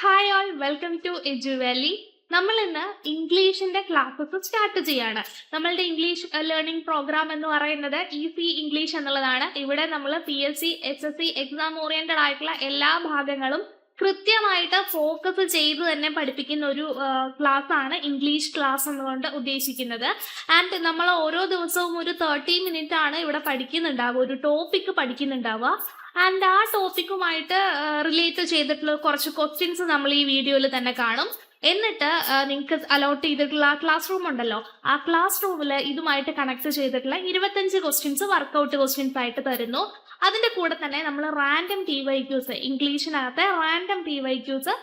Hi all welcome to Edu Valley നമ്മൾ ഇന്ന് ഇംഗ്ലീഷിന്റെ classes start ചെയ്യാണ്. നമ്മളുടെ ഇംഗ്ലീഷ് ലേണിംഗ് പ്രോഗ്രാം എന്ന് പറയുന്നത് ഈസി ഇംഗ്ലീഷ് എന്നുള്ളതാണ്. ഇവിടെ നമ്മൾ P S C S S C exam oriented ആയിട്ടുള്ള എല്ലാ ഭാഗങ്ങളും കൃത്യമായിട്ട് ഫോക്കസ് ചെയ്ത് തന്നെ പഠിപ്പിക്കുന്ന ഒരു ക്ലാസ് ആണ് ഇംഗ്ലീഷ് ക്ലാസ് എന്നുകൊണ്ട് ഉദ്ദേശിക്കുന്നത്. ആൻഡ് നമ്മൾ ഓരോ ദിവസവും ഒരു തേർട്ടി മിനിറ്റ് ആണ് ഇവിടെ പഠിക്കുന്നുണ്ടാവുക ഒരു ടോപ്പിക്ക് പഠിക്കുന്നുണ്ടാവുക. ആൻഡ് ആ ടോപ്പിക്കുമായിട്ട് റിലേറ്റ് ചെയ്തിട്ടുള്ള കുറച്ച് ക്വസ്റ്റ്യൻസ് നമ്മൾ ഈ വീഡിയോയിൽ തന്നെ കാണും. എന്നിട്ട് നിങ്ങൾക്ക് അലോട്ട് ചെയ്തിട്ടുള്ള ആ ക്ലാസ് റൂം ഉണ്ടല്ലോ ആ ക്ലാസ് റൂമിൽ ഇതുമായിട്ട് കണക്ട് ചെയ്തിട്ടുള്ള ഇരുപത്തഞ്ച് ക്വസ്റ്റ്യൻസ് വർക്കൗട്ട് ക്വസ്റ്റ്യൻസ് ആയിട്ട് തരുന്നു. അതിന്റെ കൂടെ തന്നെ നമ്മൾ റാൻഡം ടി വൈ ക്യൂസ് ഇംഗ്ലീഷിനകത്തെ റാൻഡം ടി വൈ ക്യൂസ്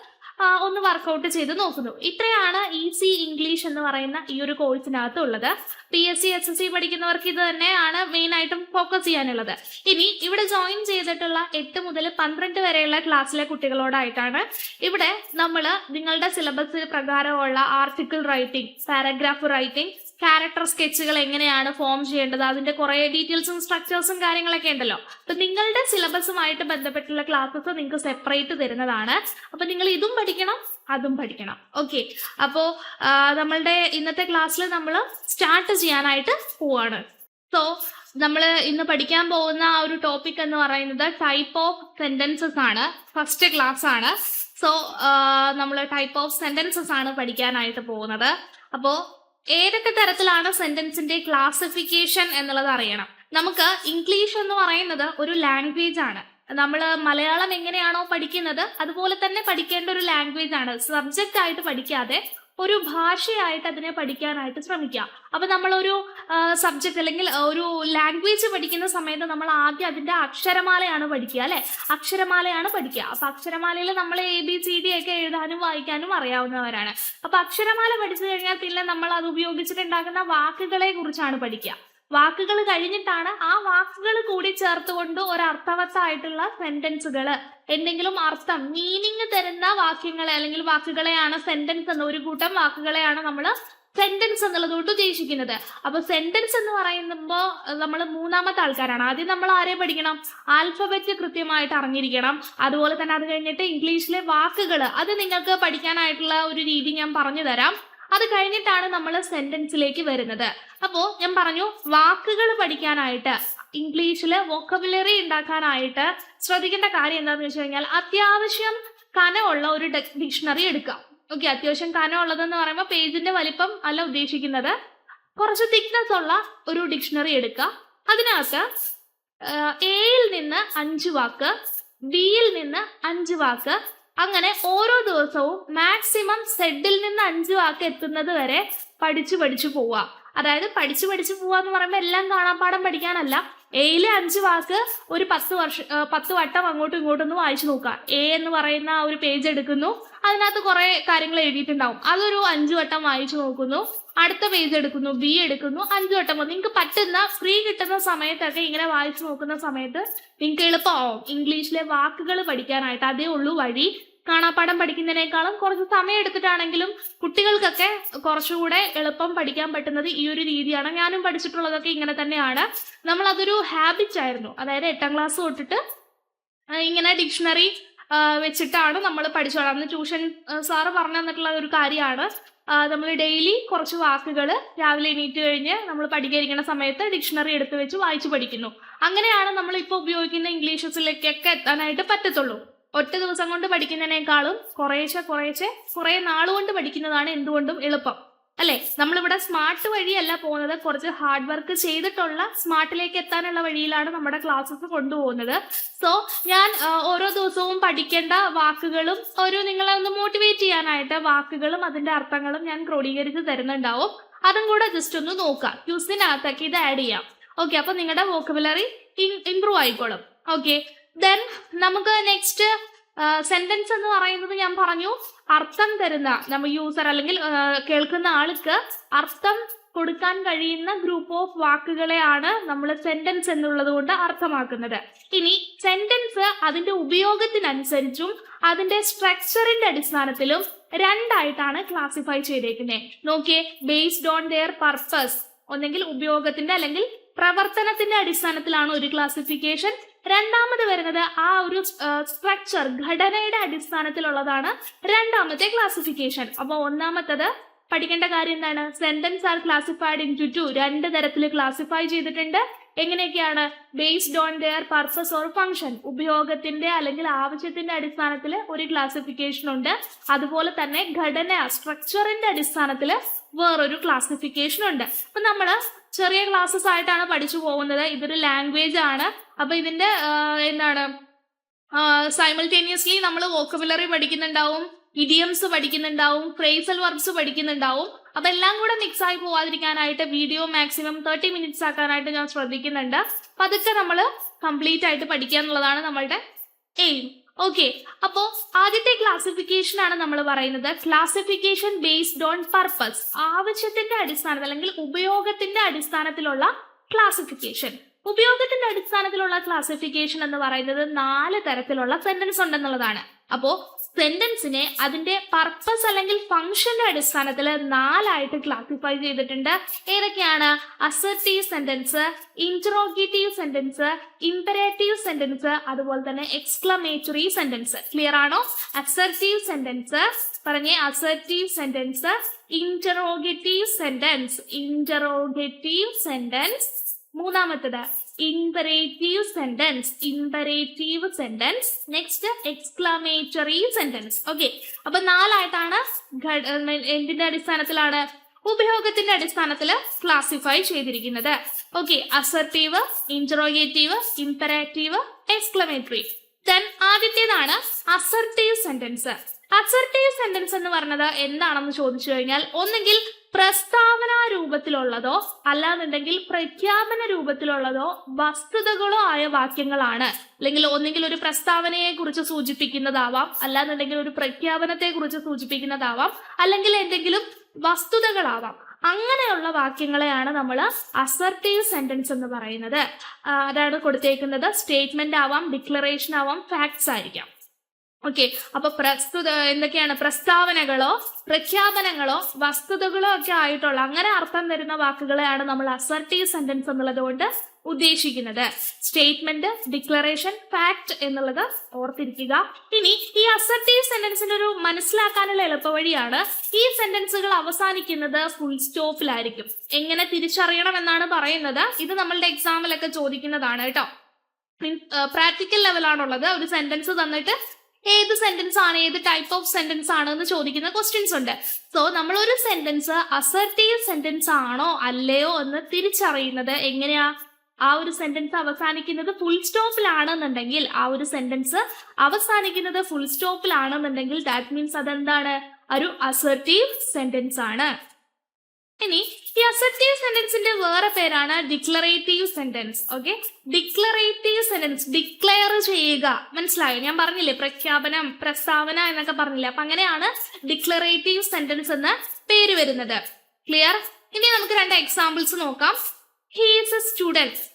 ഒന്ന് വർക്കൗട്ട് ചെയ്ത് നോക്കുന്നു. ഇത്രയാണ് ഈസി ഇംഗ്ലീഷ് എന്ന് പറയുന്ന ഈ ഒരു കോഴ്സിനകത്ത് ഉള്ളത്. P S C S S C പഠിക്കുന്നവർക്ക് ഇത് തന്നെയാണ് മെയിൻ ആയിട്ടും ഫോക്കസ് ചെയ്യാനുള്ളത്. ഇനി ഇവിടെ ജോയിൻ ചെയ്തിട്ടുള്ള എട്ട് മുതൽ പന്ത്രണ്ട് വരെയുള്ള ക്ലാസ്സിലെ കുട്ടികളോടായിട്ടാണ് ഇവിടെ നമ്മൾ നിങ്ങളുടെ സിലബസ് പ്രകാരമുള്ള article writing paragraph writing character സ്കെച്ചുകൾ എങ്ങനെയാണ് ഫോം ചെയ്യേണ്ടത്? അതിന്റെ കുറെ ഡീറ്റെയിൽസും സ്ട്രക്ചേഴ്സും കാര്യങ്ങളൊക്കെ ഉണ്ടല്ലോ. അപ്പൊ നിങ്ങളുടെ സിലബസുമായിട്ട് ബന്ധപ്പെട്ടുള്ള ക്ലാസ്സസ് നിങ്ങൾക്ക് സെപ്പറേറ്റ് തരുന്നതാണ്. അപ്പൊ നിങ്ങൾ ഇതും പഠിക്കണം അതും പഠിക്കണം. ഓക്കെ അപ്പോ ആ, നമ്മളുടെ ഇന്നത്തെ ക്ലാസ്സിൽ നമ്മൾ സ്റ്റാർട്ട് ചെയ്യാനായിട്ട് പോവാണ്. സോ നമ്മൾ ഇന്ന് പഠിക്കാൻ പോകുന്ന ആ ഒരു ടോപ്പിക് എന്ന് പറയുന്നത് ടൈപ്പ് ഓഫ് സെന്റൻസസ് ആണ്. ഫസ്റ്റ് ക്ലാസ് ആണ്. സോ നമ്മൾ ടൈപ്പ് ഓഫ് സെന്റൻസസ് ആണ് പഠിക്കാനായിട്ട് പോകുന്നത്. അപ്പോൾ ഏതൊക്കെ തരത്തിലാണ് സെന്റൻസിന്റെ ക്ലാസിഫിക്കേഷൻ എന്നുള്ളത് അറിയണം. നമുക്ക് ഇംഗ്ലീഷ് എന്ന് പറയുന്നത് ഒരു ലാംഗ്വേജ് ആണ്. നമ്മൾ മലയാളം എങ്ങനെയാണോ പഠിക്കുന്നത് അതുപോലെ തന്നെ പഠിക്കേണ്ട ഒരു ലാംഗ്വേജ് ആണ്. സബ്ജക്റ്റ് ആയിട്ട് പഠിക്കാതെ ഒരു ഭാഷയായിട്ട് അതിനെ പഠിക്കാനായിട്ട് ശ്രമിക്കുക. അപ്പൊ നമ്മളൊരു സബ്ജക്ട് അല്ലെങ്കിൽ ഒരു ലാംഗ്വേജ് പഠിക്കുന്ന സമയത്ത് നമ്മൾ ആദ്യം അതിന്റെ അക്ഷരമാലയാണ് പഠിക്കുക അല്ലെ? അക്ഷരമാലയാണ് പഠിക്കുക. അപ്പൊ അക്ഷരമാലയിൽ നമ്മൾ എ ബി സി ഡി ഒക്കെ എഴുതാനും വായിക്കാനും അറിയാവുന്നവരാണ്. അപ്പൊ അക്ഷരമാല പഠിച്ചു കഴിഞ്ഞാൽ പിന്നെ നമ്മൾ അത് ഉപയോഗിച്ചിട്ടുണ്ടാക്കുന്ന വാക്കുകളെ കുറിച്ചാണ് പഠിക്കുക. വാക്കുകൾ കഴിഞ്ഞിട്ടാണ് ആ വാക്കുകൾ കൂടി ചേർത്തുകൊണ്ട് ഒരു അർത്ഥവത്തായിട്ടുള്ള സെന്റൻസുകൾ എന്തെങ്കിലും അർത്ഥം മീനിങ് തരുന്ന വാക്യങ്ങളെ അല്ലെങ്കിൽ വാക്കുകളെയാണ് സെന്റൻസ് എന്ന ഒരു കൂട്ടം വാക്കുകളെയാണ് നമ്മൾ സെന്റൻസ് എന്നുള്ളതുകൊണ്ട് ഉദ്ദേശിക്കുന്നത്. അപ്പൊ സെന്റൻസ് എന്ന് പറയുമ്പോൾ നമ്മൾ മൂന്നാമത്തെ ആൾക്കാരാണ്. ആദ്യം നമ്മൾ ആരെ പഠിക്കണം? ആൽഫബറ്റ് കൃത്യമായിട്ട് അറിഞ്ഞിരിക്കണം. അതുപോലെ തന്നെ അത് കഴിഞ്ഞിട്ട് ഇംഗ്ലീഷിലെ വാക്കുകൾ അത് നിങ്ങൾക്ക് പഠിക്കാനായിട്ടുള്ള ഒരു രീതി ഞാൻ പറഞ്ഞു തരാം. അത് കഴിഞ്ഞിട്ടാണ് നമ്മൾ സെന്റൻസിലേക്ക് വരുന്നത്. അപ്പോ ഞാൻ പറഞ്ഞു വാക്കുകൾ പഠിക്കാനായിട്ട് ഇംഗ്ലീഷിൽ വൊക്കബുലറി ഉണ്ടാക്കാനായിട്ട് ശ്രദ്ധിക്കേണ്ട കാര്യം എന്താണെന്ന് വെച്ച് കഴിഞ്ഞാൽ അത്യാവശ്യം കനമുള്ള ഒരു ഡിക്ഷണറി എടുക്കാം ഓക്കെ അത്യാവശ്യം കനമുള്ളതെന്ന് പറയുമ്പോൾ പേജിന്റെ വലിപ്പം അല്ല ഉദ്ദേശിക്കുന്നത്. കുറച്ച് തിക്നെസ് ഉള്ള ഒരു ഡിക്ഷണറി എടുക്കുക. അതിനകത്ത് എയിൽ നിന്ന് അഞ്ച് വാക്ക് ബിയിൽ നിന്ന് അഞ്ച് വാക്ക് അങ്ങനെ ഓരോ ദിവസവും മാക്സിമം സെഡിൽ നിന്ന് അഞ്ച് വാക്ക് എത്തുന്നത് വരെ പഠിച്ചു പഠിച്ചു പോവുക അതായത് പഠിച്ചു പഠിച്ചു പോവുക എന്ന് പറയുമ്പോൾ എല്ലാം കാണാപ്പാടം പഠിക്കാനല്ല. എയിലെ അഞ്ച് വാക്ക് ഒരു പത്ത് വർഷം പത്ത് വട്ടം അങ്ങോട്ടും ഇങ്ങോട്ടും ഒന്ന് വായിച്ചു നോക്കുക. എ എന്ന് പറയുന്ന ഒരു പേജ് എടുക്കുന്നു. അതിനകത്ത് കുറെ കാര്യങ്ങൾ എഴുതിയിട്ടുണ്ടാവും. അതൊരു അഞ്ചു വട്ടം വായിച്ചു നോക്കുന്നു. അടുത്ത പേജ് എടുക്കുന്നു. ബി എടുക്കുന്നു. അഞ്ചു വട്ടം പോകുന്നു നിങ്ങൾക്ക് പറ്റുന്ന ഫ്രീ കിട്ടുന്ന സമയത്തൊക്കെ ഇങ്ങനെ വായിച്ചു നോക്കുന്ന സമയത്ത് നിങ്ങൾക്ക് എളുപ്പമാവും. ഇംഗ്ലീഷിലെ വാക്കുകൾ പഠിക്കാനായിട്ട് അതേ ഉള്ളൂ വഴി. കാണാപ്പാഠം പഠിക്കുന്നതിനേക്കാളും കുറച്ച് സമയം എടുത്തിട്ടാണെങ്കിലും കുട്ടികൾക്കൊക്കെ കുറച്ചുകൂടെ എളുപ്പം പഠിക്കാൻ പറ്റുന്നത് ഈ ഒരു രീതിയാണ്. ഞാനും പഠിച്ചിട്ടുള്ളതൊക്കെ ഇങ്ങനെ തന്നെയാണ്. നമ്മൾ അതൊരു ഹാബിറ്റ് ആയിരുന്നു. അതായത് എട്ടാം ക്ലാസ് തൊട്ടിട്ട് ഇങ്ങനെ ഡിക്ഷണറി വെച്ചിട്ടാണ് നമ്മൾ പഠിച്ചോളാം അന്ന് ട്യൂഷൻ സാറ് പറഞ്ഞു തന്നിട്ടുള്ള ഒരു കാര്യമാണ്. നമ്മൾ ഡെയിലി കുറച്ച് വാക്കുകൾ രാവിലെ എണീറ്റ് കഴിഞ്ഞ് നമ്മൾ പഠിക്കാതിരിക്കുന്ന സമയത്ത് ഡിക്ഷണറി എടുത്ത് വെച്ച് വായിച്ചു പഠിക്കുന്നു. അങ്ങനെയാണ് നമ്മൾ ഇപ്പോൾ ഉപയോഗിക്കുന്ന ഇംഗ്ലീഷസിലേക്കൊക്കെ എത്താനായിട്ട് പറ്റത്തുള്ളൂ. ഒറ്റ ദിവസം കൊണ്ട് പഠിക്കുന്നതിനേക്കാളും കുറേശ്ശെ കുറേശ്ശെ കുറേ നാളുകൊണ്ട് പഠിക്കുന്നതാണ് എന്തുകൊണ്ടും എളുപ്പം. അല്ലെ? നമ്മളിവിടെ സ്മാർട്ട് വഴിയല്ല പോകുന്നത്. കുറച്ച് ഹാർഡ് വർക്ക് ചെയ്തിട്ടുള്ള സ്മാർട്ടിലേക്ക് എത്താനുള്ള വഴിയിലാണ് നമ്മുടെ ക്ലാസ്സസ് കൊണ്ടുപോകുന്നത്. സോ ഞാൻ ഓരോ ദിവസവും പഠിക്കേണ്ട വാക്കുകളും ഒരു നിങ്ങളെ ഒന്ന് മോട്ടിവേറ്റ് ചെയ്യാനായിട്ട് വാക്കുകളും അതിന്റെ അർത്ഥങ്ങളും ഞാൻ ക്രോഡീകരിച്ച് തരുന്നുണ്ടാവും. അതും കൂടെ ജസ്റ്റ് ഒന്ന് നോക്കാം. ക്യൂസിനകത്തേക്ക് ഇത് ആഡ് ചെയ്യാം. ഓക്കെ അപ്പൊ നിങ്ങളുടെ വോക്കബുലറി ഇംപ്രൂവ് ആയിക്കോളും. ഓക്കെ ദെൻ നമുക്ക് നെക്സ്റ്റ് സെന്റൻസ് എന്ന് പറയുന്നത് ഞാൻ പറഞ്ഞു. അർത്ഥം തരുന്ന നമ്മൾ യൂസർ അല്ലെങ്കിൽ കേൾക്കുന്ന ആൾക്ക് അർത്ഥം കൊടുക്കാൻ കഴിയുന്ന ഗ്രൂപ്പ് ഓഫ് വാക്കുകളെയാണ് നമ്മൾ സെന്റൻസ് എന്നുള്ളത് കൊണ്ട് അർത്ഥമാക്കുന്നത്. ഇനി സെന്റൻസ് അതിന്റെ ഉപയോഗത്തിനനുസരിച്ചും അതിന്റെ സ്ട്രക്ചറിന്റെ അടിസ്ഥാനത്തിലും രണ്ടായിട്ടാണ് ക്ലാസിഫൈ ചെയ്തേക്കുന്നത് നോക്കിയേ ബേസ്ഡ് ഓൺ ദെയർ പർപ്പസ് ഒന്നെങ്കിൽ ഉപയോഗത്തിന്റെ അല്ലെങ്കിൽ പ്രവർത്തനത്തിന്റെ അടിസ്ഥാനത്തിലാണ് ഒരു ക്ലാസിഫിക്കേഷൻ രണ്ടാമത് വരുന്നത് ആ ഒരു സ്ട്രക്ചർ ഘടനയുടെ അടിസ്ഥാനത്തിലുള്ളതാണ് രണ്ടാമത്തെ ക്ലാസിഫിക്കേഷൻ അപ്പൊ ഒന്നാമത്തത് പഠിക്കേണ്ട കാര്യം എന്താണ്? Sentence are classified into two രണ്ട് തരത്തിൽ ക്ലാസിഫൈ ചെയ്തിട്ടുണ്ട്. എങ്ങനെയൊക്കെയാണ്? Based on their purpose or function ഉപയോഗത്തിന്റെ അല്ലെങ്കിൽ ആവശ്യത്തിന്റെ അടിസ്ഥാനത്തിൽ ഒരു ക്ലാസിഫിക്കേഷൻ ഉണ്ട്. അതുപോലെ തന്നെ ഘടന സ്ട്രക്ചറിന്റെ അടിസ്ഥാനത്തിൽ വേറൊരു ക്ലാസിഫിക്കേഷൻ ഉണ്ട്. അപ്പൊ നമ്മൾ ചെറിയ ക്ലാസ്സസ് ആയിട്ടാണ് പഠിച്ചു പോകുന്നത്. ഇതൊരു ലാംഗ്വേജ് ആണ്. അപ്പൊ ഇതിന്റെ എന്താണ് സൈമൾട്ടേനിയസ്ലി നമ്മൾ വോക്കബുലറി പഠിക്കുന്നുണ്ടാവും ഇഡിയംസ് പഠിക്കുന്നുണ്ടാവും ഫ്രേസൽ വർബ്സ് പഠിക്കുന്നുണ്ടാവും. അപ്പൊ എല്ലാം കൂടെ മിക്സ് ആയി പോവാതിരിക്കാനായിട്ട് വീഡിയോ മാക്സിമം തേർട്ടി മിനിറ്റ്സ് ആക്കാനായിട്ട് ഞാൻ ശ്രദ്ധിക്കുന്നുണ്ട്. അപ്പൊ അതൊക്കെ നമ്മൾ കംപ്ലീറ്റ് ആയിട്ട് പഠിക്കുക എന്നുള്ളതാണ് നമ്മളുടെ എയിം ഓക്കെ അപ്പോ ആദ്യത്തെ ക്ലാസിഫിക്കേഷൻ ആണ് നമ്മൾ പറയുന്നത്. ക്ലാസിഫിക്കേഷൻ ബേസ്ഡ് ഓൺ പർപ്പസ് ആവശ്യത്തിന്റെ അടിസ്ഥാനത്തിൽ അല്ലെങ്കിൽ ഉപയോഗത്തിന്റെ അടിസ്ഥാനത്തിലുള്ള ക്ലാസിഫിക്കേഷൻ ഉപയോഗത്തിന്റെ അടിസ്ഥാനത്തിലുള്ള ക്ലാസിഫിക്കേഷൻ എന്ന് പറയുന്നത് നാല് തരത്തിലുള്ള സെന്റൻസ് ഉണ്ടെന്നുള്ളതാണ്. അപ്പോ സെന്റൻസിനെ അതിന്റെ പർപ്പസ് അല്ലെങ്കിൽ ഫംഗ്ഷന്റെ അടിസ്ഥാനത്തിൽ നാലായിട്ട് ക്ലാസിഫൈ ചെയ്തിട്ടുണ്ട്. ഏതൊക്കെയാണ്? Assertive sentence interrogative sentence imperative sentence അതുപോലെ തന്നെ എക്സ്ക്ലമേറ്ററി സെന്റൻസ് ക്ലിയർ ആണോ? അസർട്ടീവ് സെന്റൻസ് പറഞ്ഞേ assertive sentence interrogative sentence interrogative sentence മൂന്നാമത്തത് imperative sentence imperative sentence next exclamatory sentence okay അപ്പൊ നാലായിട്ടാണ് എന്തിന്റെ അടിസ്ഥാനത്തിലാണ്? ഉപയോഗത്തിന്റെ അടിസ്ഥാനത്തിൽ ക്ലാസിഫൈ ചെയ്തിരിക്കുന്നത്. Okay assertive interrogative imperative exclamatory then ആദ്യത്തേതാണ് അസർട്ടീവ് സെന്റൻസ് അസർട്ടീവ് സെന്റൻസ് എന്ന് പറഞ്ഞത് എന്താണെന്ന് ചോദിച്ചു കഴിഞ്ഞാൽ ഒന്നെങ്കിൽ പ്രസ്താവന രൂപത്തിലുള്ളതോ അല്ലാന്നുണ്ടെങ്കിൽ പ്രഖ്യാപന രൂപത്തിലുള്ളതോ വസ്തുതകളോ ആയ വാക്യങ്ങളാണ്. അല്ലെങ്കിൽ ഒന്നെങ്കിൽ ഒരു പ്രസ്താവനയെ കുറിച്ച് സൂചിപ്പിക്കുന്നതാവാം അല്ലാന്നുണ്ടെങ്കിൽ ഒരു പ്രഖ്യാപനത്തെ കുറിച്ച് സൂചിപ്പിക്കുന്നതാവാം അല്ലെങ്കിൽ എന്തെങ്കിലും വസ്തുതകളാവാം. അങ്ങനെയുള്ള വാക്യങ്ങളെയാണ് നമ്മൾ അസർട്ടീവ് സെന്റൻസ് എന്ന് പറയുന്നത്. അതാണ് കൊടുത്തേക്കുന്നത്. സ്റ്റേറ്റ്മെന്റ് ആവാം ഡിക്ലറേഷൻ ആവാം ഫാക്ട്സ് ആയിരിക്കാം. ഓക്കെ അപ്പൊ പ്രസ്തുത എന്തൊക്കെയാണ്? പ്രസ്താവനകളോ പ്രഖ്യാപനങ്ങളോ വസ്തുതകളോ ഒക്കെ ആയിട്ടുള്ള അങ്ങനെ അർത്ഥം വരുന്ന വാക്കുകളെയാണ് നമ്മൾ അസർട്ടീവ് സെന്റൻസ് എന്നുള്ളത് കൊണ്ട് ഉദ്ദേശിക്കുന്നത്. സ്റ്റേറ്റ്മെന്റ് ഡിക്ലറേഷൻ ഫാക്ട് എന്നുള്ളത് ഓർത്തിരിക്കുക. ഇനി ഈ അസർട്ടീവ് സെന്റൻസിന്റെ ഒരു മനസ്സിലാക്കാനുള്ള എളുപ്പവഴിയാണ് ഈ സെന്റൻസുകൾ അവസാനിക്കുന്നത് ഫുൾ സ്റ്റോപ്പിലായിരിക്കും എങ്ങനെ തിരിച്ചറിയണം എന്നാണ് പറയുന്നത്? ഇത് നമ്മളുടെ എക്സാമിലൊക്കെ ചോദിക്കുന്നതാണ് കേട്ടോ. പ്രാക്ടിക്കൽ ലെവലാണുള്ളത് ഒരു സെന്റൻസ് തന്നിട്ട് ഏത് സെന്റൻസ് ആണ് ഏത് ടൈപ്പ് ഓഫ് സെന്റൻസ് ആണ് എന്ന് ചോദിക്കുന്ന ക്വസ്റ്റ്യൻസ് ഉണ്ട്. സോ നമ്മൾ ഒരു സെന്റൻസ് അസർട്ടീവ് സെന്റൻസ് ആണോ അല്ലയോ എന്ന് തിരിച്ചറിയുന്നത് എങ്ങനെയാ? ആ ഒരു സെന്റൻസ് അവസാനിക്കുന്നത് ഫുൾ സ്റ്റോപ്പിലാണെന്നുണ്ടെങ്കിൽ ആ ഒരു സെന്റൻസ് അവസാനിക്കുന്നത് ഫുൾ സ്റ്റോപ്പിലാണെന്നുണ്ടെങ്കിൽ ദാറ്റ് മീൻസ് അതെന്താണ്? ഒരു അസർട്ടീവ് സെന്റൻസ് ആണ്. ഇനി ഈ അസർട്ടീവ് സെന്റൻസിന്റെ വേറെ പേരാണ് declarative sentence okay declarative sentence declare ചെയ്യുക. മനസ്സിലായോ? ഞാൻ പറഞ്ഞില്ലേ പ്രഖ്യാപനം പ്രസ്താവന എന്നൊക്കെ പറഞ്ഞില്ലേ? അപ്പൊ അങ്ങനെയാണ് ഡിക്ലറേറ്റീവ് സെന്റൻസ് എന്ന പേര് വരുന്നത്. ക്ലിയർ ഇനി നമുക്ക് രണ്ട് എക്സാമ്പിൾസ് നോക്കാം. ഹീസ് എ സ്റ്റുഡൻസ്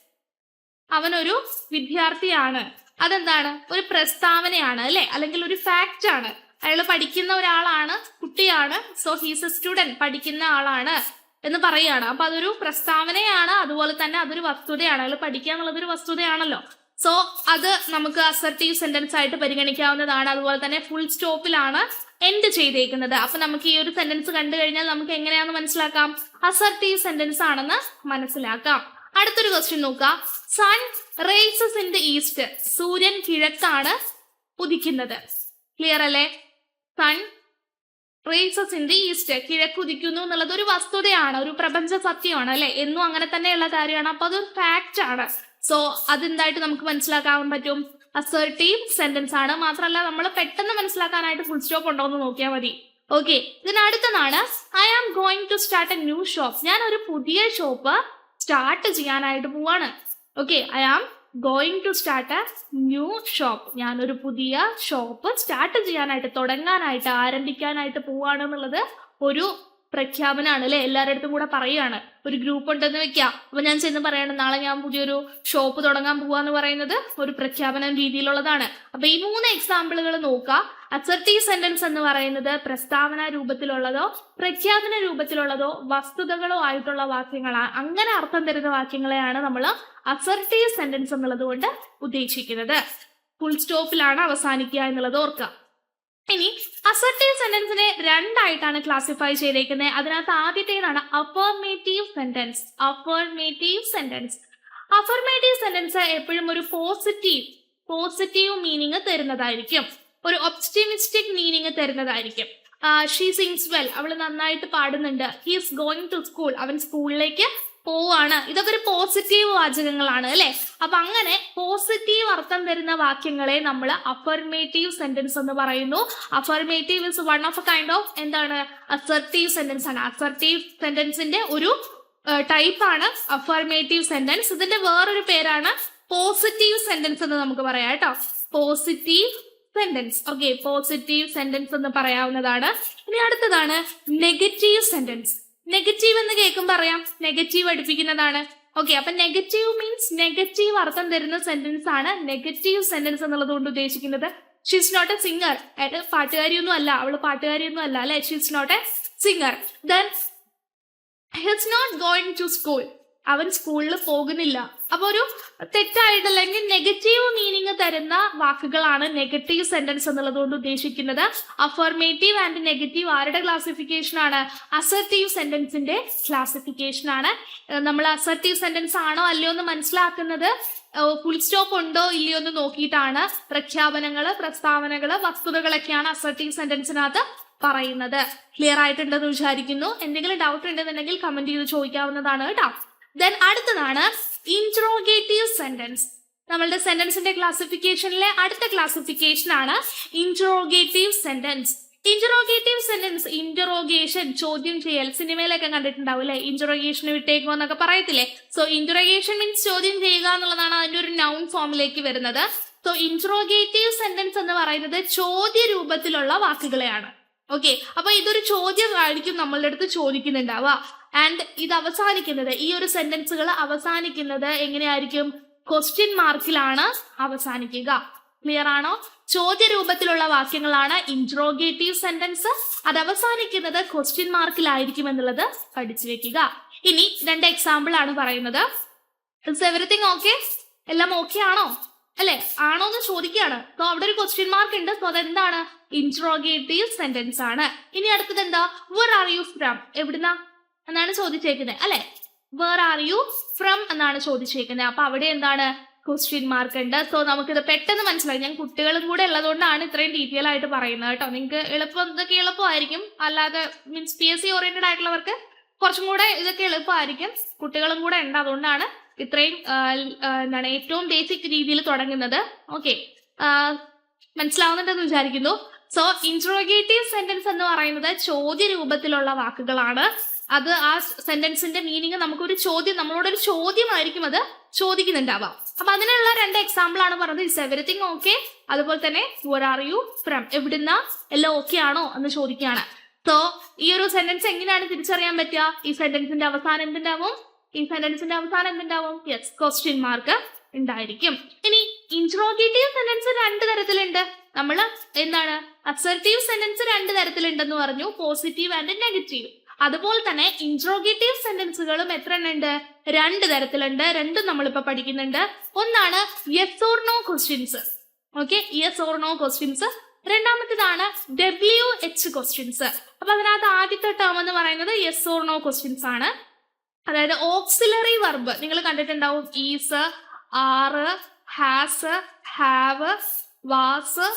അവനൊരു വിദ്യാർത്ഥിയാണ്. അതെന്താണ്? ഒരു പ്രസ്താവനയാണ് അല്ലെ? അല്ലെങ്കിൽ ഒരു ഫാക്റ്റ് ആണ്. അയാൾ പഠിക്കുന്ന ഒരാളാണ് കുട്ടിയാണ്. സോ ഹീസ് എ സ്റ്റുഡന്റ് പഠിക്കുന്ന ആളാണ്. എന്ന് പറയുകയാണ്. അപ്പൊ അതൊരു പ്രസ്താവനയാണ്. അതുപോലെ തന്നെ അതൊരു വസ്തുതയാണ്. അയാൾ പഠിക്കുക എന്നുള്ളത് ഒരു വസ്തുതയാണല്ലോ. സോ അത് നമുക്ക് അസർട്ടീവ് സെന്റൻസ് ആയിട്ട് പരിഗണിക്കാവുന്നതാണ്. അതുപോലെ തന്നെ ഫുൾ സ്റ്റോപ്പിലാണ് എൻഡ് ചെയ്തേക്കുന്നത്. അപ്പൊ നമുക്ക് ഈ ഒരു സെന്റൻസ് കണ്ടു കഴിഞ്ഞാൽ നമുക്ക് എങ്ങനെയാന്ന് മനസ്സിലാക്കാം? അസർട്ടീവ് സെന്റൻസ് ആണെന്ന് മനസ്സിലാക്കാം. അടുത്തൊരു ക്വസ്റ്റ്യൻ നോക്കാം sun rises in the east സൂര്യൻ കിഴക്കാണ് ഉദിക്കുന്നത്. ക്ലിയർ അല്ലേ? Sun rises in the east കിഴക്കുദിക്കുന്നു എന്നുള്ളത് ഒരു വസ്തുതയാണ് ഒരു പ്രപഞ്ച സത്യമാണ് അല്ലെ? എന്നും അങ്ങനെ തന്നെയുള്ള കാര്യമാണ്. അപ്പൊ അതൊരു ഫാക്റ്റ് ആണ്. സോ അതെന്തായിട്ട് നമുക്ക് മനസ്സിലാക്കാൻ പറ്റും? അസർട്ടീവ് സെന്റൻസ് ആണ്. മാത്രമല്ല നമ്മൾ പെട്ടെന്ന് മനസ്സിലാക്കാനായിട്ട് ഫുൾ സ്റ്റോപ്പ് ഉണ്ടോ എന്ന് നോക്കിയാൽ മതി. Okay ഇതിനടുത്തതാണ് I am going to start a new shop ഞാൻ ഒരു പുതിയ ഷോപ്പ് സ്റ്റാർട്ട് ചെയ്യാനായിട്ട് പോവാണ്. Okay I am going to start a new shop ഞാനൊരു പുതിയ ഷോപ്പ് സ്റ്റാർട്ട് ചെയ്യാനായിട്ട് തുടങ്ങാനായിട്ട് ആരംഭിക്കാനായിട്ട് പോവാണെന്നുള്ളത് ഒരു പ്രഖ്യാപനമാണ് അല്ലെ? എല്ലാവരുടെ അടുത്തും കൂടെ പറയാണ് ഒരു ഗ്രൂപ്പ് ഉണ്ടെന്ന് വെക്കാം. അപ്പൊ ഞാൻ ചെന്ന് പറയണം നാളെ ഞാൻ പുതിയൊരു ഷോപ്പ് തുടങ്ങാൻ പോവാന്ന് പറയുന്നത് ഒരു പ്രഖ്യാപനം രീതിയിലുള്ളതാണ്. അപ്പൊ ഈ മൂന്ന് എക്സാമ്പിളുകൾ നോക്കുക അസർട്ടീവ് സെന്റൻസ് എന്ന് പറയുന്നത് പ്രസ്താവന രൂപത്തിലുള്ളതോ പ്രഖ്യാപന രൂപത്തിലുള്ളതോ വസ്തുതകളോ ആയിട്ടുള്ള വാക്യങ്ങളാണ് അങ്ങനെ അർത്ഥം തരുന്ന വാക്യങ്ങളെയാണ് നമ്മൾ അസർട്ടീവ് സെന്റൻസ് എന്നുള്ളത് കൊണ്ട് ഉദ്ദേശിക്കുന്നത്. ഫുൾ സ്റ്റോപ്പിലാണ് അവസാനിക്കുക എന്നുള്ളത് ഓർക്കുക. ഇനി അസർട്ടീവ് സെന്റൻസിനെ രണ്ടായിട്ടാണ് ക്ലാസിഫൈ ചെയ്തേക്കുന്നത് അതിനകത്ത് ആദ്യത്തേതാണ് affirmative sentence affirmative sentence affirmative sentence എപ്പോഴും ഒരു പോസിറ്റീവ് പോസിറ്റീവ് മീനിങ് തരുന്നതായിരിക്കും. ഒരു ഒപ്റ്റിമിസ്റ്റിക് മീനിങ് തരുന്നതായിരിക്കും. ഷീ സിങ്സ് വെൽ അവൾ നന്നായിട്ട് പാടുന്നുണ്ട്. ഹീസ് ഗോയിങ് ടു സ്കൂൾ അവൻ സ്കൂളിലേക്ക് പോവാണ്. ഇതൊക്കെ ഒരു പോസിറ്റീവ് വാചകങ്ങളാണ് അല്ലെ? അപ്പൊ അങ്ങനെ പോസിറ്റീവ് അർത്ഥം തരുന്ന വാക്യങ്ങളെ നമ്മൾ അഫർമേറ്റീവ് സെന്റൻസ് എന്ന് പറയുന്നു. Affirmative is one of a kind of എന്താണ്? അസർട്ടീവ് സെന്റൻസ് ആണ്. അസർട്ടീവ് സെന്റൻസിന്റെ ഒരു ടൈപ്പ് ആണ് അഫർമേറ്റീവ് സെന്റൻസ് ഇതിന്റെ വേറൊരു പേരാണ് പോസിറ്റീവ് സെന്റൻസ് എന്ന് നമുക്ക് പറയാം കേട്ടോ. Positive sentence okay positive sentence എന്ന് പറയാവുന്നതാണ്. ഇനി അടുത്തതാണ് നെഗറ്റീവ് സെന്റൻസ് നെഗറ്റീവ് എന്ന് കേൾക്കുമ്പോൾ പറയാം നെഗറ്റീവ് അടുപ്പിക്കുന്നതാണ്. ഓക്കെ അപ്പൊ നെഗറ്റീവ് മീൻസ് നെഗറ്റീവ് അർത്ഥം തരുന്ന സെന്റൻസ് ആണ്. നെഗറ്റീവ് സെന്റൻസ് എന്നുള്ളത് കൊണ്ട് ഉദ്ദേശിക്കുന്നത് ഷീസ് നോട്ട് എ സിംഗർ പാട്ടുകാരിയൊന്നും അല്ല. അവൾ പാട്ടുകാരിയൊന്നും അല്ല അല്ലെ? She's not a singer then he's not going to school അവൻ സ്കൂളിൽ പോകുന്നില്ല. അപ്പൊ ഒരു തെറ്റായിട്ട് അല്ലെങ്കിൽ നെഗറ്റീവ് മീനിങ് തരുന്ന വാക്കുകളാണ് നെഗറ്റീവ് സെന്റൻസ് എന്നുള്ളത് കൊണ്ട് ഉദ്ദേശിക്കുന്നത്. അഫർമേറ്റീവ് ആൻഡ് നെഗറ്റീവ് ആരുടെ ക്ലാസിഫിക്കേഷൻ ആണ്? അസർട്ടീവ് സെന്റൻസിന്റെ ക്ലാസിഫിക്കേഷൻ ആണ്. നമ്മൾ അസർട്ടീവ് സെന്റൻസ് ആണോ അല്ലയോ എന്ന് മനസ്സിലാക്കുന്നത് ഫുൾ സ്റ്റോപ്പ് ഉണ്ടോ ഇല്ലയോ എന്ന് നോക്കിയിട്ടാണ് പ്രഖ്യാപനങ്ങൾ പ്രസ്താവനകൾ വസ്തുതകളൊക്കെയാണ് അസർട്ടീവ് സെന്റൻസിനകത്ത് പറയുന്നത്. ക്ലിയർ ആയിട്ടുണ്ടെന്ന് വിചാരിക്കുന്നു. എന്തെങ്കിലും ഡൗട്ട് ഉണ്ടെന്നുണ്ടെങ്കിൽ കമന്റ് ചെയ്ത് ചോദിക്കാവുന്നതാണ് കേട്ടോ. ദെൻ അടുത്തതാണ് ഇൻട്രോഗേറ്റീവ് സെന്റൻസ് നമ്മളുടെ സെന്റൻസിന്റെ ക്ലാസിഫിക്കേഷനിലെ അടുത്ത ക്ലാസിഫിക്കേഷൻ ആണ് interrogative sentence interrogative sentence interrogation ചോദ്യം ചെയ്യൽ. സിനിമയിലൊക്കെ കണ്ടിട്ടുണ്ടാവും അല്ലെ ഇന്ററോഗേഷൻ വിട്ടേക്കോ എന്നൊക്കെ പറയത്തില്ലേ? സോ ഇൻട്രോഗേഷൻ മീൻസ് ചോദ്യം ചെയ്യുക എന്നുള്ളതാണ് അതിന്റെ ഒരു നൗൺ ഫോമിലേക്ക് വരുന്നത്. സോ ഇൻട്രോഗേറ്റീവ് സെന്റൻസ് എന്ന് പറയുന്നത് ചോദ്യ രൂപത്തിലുള്ള വാക്കുകളെയാണ്. ഓക്കെ അപ്പൊ ഇതൊരു ചോദ്യം ആയിരിക്കും നമ്മളുടെ അടുത്ത് ചോദിക്കുന്നുണ്ടാവുക. ആൻഡ് ഇത് അവസാനിക്കുന്നത് ഈ ഒരു സെന്റൻസുകൾ അവസാനിക്കുന്നത് എങ്ങനെയായിരിക്കും? ക്വസ്റ്റ്യൻ മാർക്കിലാണ് അവസാനിക്കുക. ക്ലിയർ ആണോ? ചോദ്യ രൂപത്തിലുള്ള വാക്യങ്ങളാണ് ഇൻട്രോഗേറ്റീവ് സെന്റൻസ് അത് അവസാനിക്കുന്നത് ക്വസ്റ്റ്യൻ മാർക്കിലായിരിക്കും എന്നുള്ളത് പഠിച്ചു വെക്കുക. ഇനി രണ്ട് എക്സാമ്പിൾ ആണ് പറയുന്നത്. ഇറ്റ്സ് എവറിത്തിങ് ഓക്കെ എല്ലാം ഓക്കെ ആണോ? അല്ലെ? ആണോ എന്ന് ചോദിക്കുകയാണ്. സോ അവിടെ ഒരു ക്വസ്റ്റ്യൻ മാർക്ക് ഉണ്ട്. സോ അതെന്താണ്? ഇൻട്രോഗേറ്റീവ് സെന്റൻസ് ആണ്. ഇനി അടുത്തത് എന്താ? വെർ ആർ യു ഫ്രം എവിടുന്ന? എന്നാണ് ചോദിച്ചേക്കുന്നത് അല്ലെ? വേർ ആർ യു ഫ്രം എന്നാണ് ചോദിച്ചേക്കുന്നത് അപ്പൊ അവിടെ എന്താണ് ക്വസ്റ്റ്യൻ മാർക്ക് ഉണ്ട്. സോ നമുക്കിത് പെട്ടെന്ന് മനസ്സിലായി. ഞാൻ കുട്ടികളും കൂടെ ഉള്ളതുകൊണ്ടാണ് ഇത്രയും ഡീറ്റെയിൽ ആയിട്ട് പറയുന്നത് കേട്ടോ. നിങ്ങൾക്ക് എളുപ്പം ഇതൊക്കെ എളുപ്പമായിരിക്കും. അല്ലാതെ means P S C oriented ആയിട്ടുള്ളവർക്ക് കുറച്ചും കൂടെ ഇതൊക്കെ എളുപ്പമായിരിക്കും. കുട്ടികളും കൂടെ ഉണ്ട് അതുകൊണ്ടാണ് ഇത്രയും എന്താണ് ഏറ്റവും ബേസിക് രീതിയിൽ തുടങ്ങുന്നത്. ഓക്കെ മനസ്സിലാവുന്നുണ്ടെന്ന് വിചാരിക്കുന്നു. സോ ഇൻട്രോഗേറ്റീവ് സെന്റൻസ് എന്ന് പറയുന്നത് ചോദ്യ രൂപത്തിലുള്ള വാക്കുകളാണ്. അത് ആ സെന്റൻസിന്റെ മീനിങ് നമുക്കൊരു ചോദ്യം നമ്മളോട് ഒരു ചോദ്യമായിരിക്കും അത് ചോദിക്കുന്നുണ്ടാവാം അപ്പൊ അതിനുള്ള രണ്ട് എക്സാമ്പിൾ ആണ് പറഞ്ഞത്. ഇസ് എവറിത്തിങ് ഓക്കെ അതുപോലെ തന്നെ വർ ആർ യു ഫ്രം എവിടുന്ന എല്ലാം ഓക്കെ ആണോ എന്ന് ചോദിക്കുകയാണ്. സോ ഈ ഒരു സെന്റൻസ് എങ്ങനെയാണ് തിരിച്ചറിയാൻ പറ്റുക? ഈ സെന്റൻസിന്റെ അവസാനം എന്തുണ്ടാവും? ഈ സെന്റൻസിന്റെ അവസാനം എന്തുണ്ടാവും? യെസ് ക്വസ്റ്റ്യൻ മാർക്ക് ഉണ്ടായിരിക്കും. ഇനി ഇൻട്രോഗേറ്റീവ് സെന്റൻസ് രണ്ട് തരത്തിലുണ്ട്. നമ്മൾ എന്താണ്? അസർട്ടീവ് സെന്റൻസ് രണ്ട് തരത്തിലുണ്ടെന്ന് പറഞ്ഞു. പോസിറ്റീവ് ആൻഡ് നെഗറ്റീവ് അതുപോലെ തന്നെ ഇൻട്രോഗേറ്റീവ് സെന്റൻസുകളും എത്ര എണ്ണം ഉണ്ട് രണ്ട് തരത്തിലുണ്ട്. രണ്ടും നമ്മളിപ്പോ പഠിക്കുന്നുണ്ട്. ഒന്നാണ് yes or no questions okay yes or no questions രണ്ടാമത്തേതാണ് W H questions അപ്പൊ അതിനകത്ത് ആദ്യത്തെ ടേം എന്ന് പറയുന്നത് യെസ് ഓർ നോ ക്വസ്റ്റ്യൻസ് ആണ്. അതായത് ഓക്സിലറി വർബ് നിങ്ങൾ കണ്ടിട്ടുണ്ടാവും ഈസ് ആറ് ഹാസ് ഹാവ് വാസ്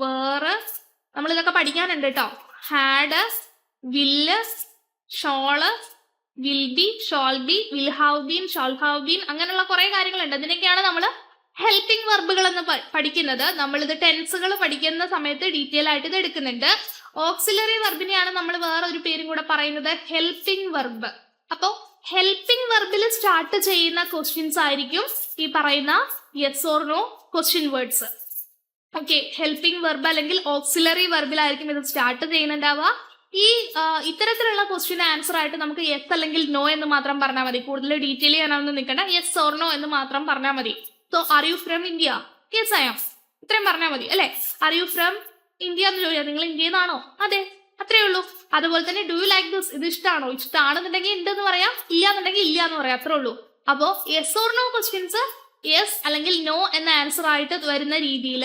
വേറ് നമ്മൾ ഇതൊക്കെ പഠിക്കാനുണ്ട് കേട്ടോ had will shall will be shall be will have been shall have been അങ്ങനെയുള്ള കുറെ കാര്യങ്ങളുണ്ട്. അതിനൊക്കെയാണ് നമ്മൾ ഹെൽപ്പിംഗ് വെർബുകൾ എന്ന് പഠിക്കുന്നത്. നമ്മൾ ഇത് ടെൻസുകൾ പഠിക്കുന്ന സമയത്ത് ഡീറ്റെയിൽ ആയിട്ട് ഇത് എടുക്കുന്നുണ്ട്. ഓക്സിലറി വെർബിനെയാണ് നമ്മൾ വേറെ ഒരു പേരും കൂടെ പറയുന്നത് ഹെൽപ്പിംഗ് വെർബ്. അപ്പോ ഹെൽപ്പിംഗ് വെർബിൽ സ്റ്റാർട്ട് ചെയ്യുന്ന ക്വസ്റ്റ്യൻസ് ആയിരിക്കും ഈ പറയുന്ന yes or no question words okay helping verb അല്ലെങ്കിൽ ഓക്സിലറി വെർബിലായിരിക്കും ഇത് സ്റ്റാർട്ട് ചെയ്യുന്നുണ്ടാവുക. ഈ ഇത്തരത്തിലുള്ള ക്വസ്റ്റ്യൻ ആൻസർ ആയിട്ട് നമുക്ക് യെസ് അല്ലെങ്കിൽ നോ എന്ന് മാത്രം പറഞ്ഞാൽ മതി. കൂടുതൽ ഡീറ്റെയിൽ ചെയ്യാനൊന്നും നിൽക്കണ്ട. യെസ് ഓർ നോ എന്ന് മാത്രം പറഞ്ഞാൽ മതി. So are you from India yes I am ഇത്രയും പറഞ്ഞാൽ മതി അല്ലെ? ആർ യു ഫ്രം ഇന്ത്യ എന്ന് ചോദിച്ചാൽ നിങ്ങൾ ഇന്ത്യയിൽ നിന്നാണോ അതെ അത്രേ ഉള്ളൂ. അതുപോലെ തന്നെ ഡു യു ലൈക്ക് ദിസ് ഇത് ഇഷ്ടമാണോ ഇഷ്ടമാണെന്നുണ്ടെങ്കിൽ ഉണ്ട് എന്ന് പറയാം. ഇല്ല എന്നുണ്ടെങ്കിൽ ഇല്ല എന്ന് പറയാം. അത്രേ ഉള്ളൂ. അപ്പോ yes or no questions yes അല്ലെങ്കിൽ നോ എന്ന ആൻസർ ആയിട്ട് വരുന്ന രീതിയിൽ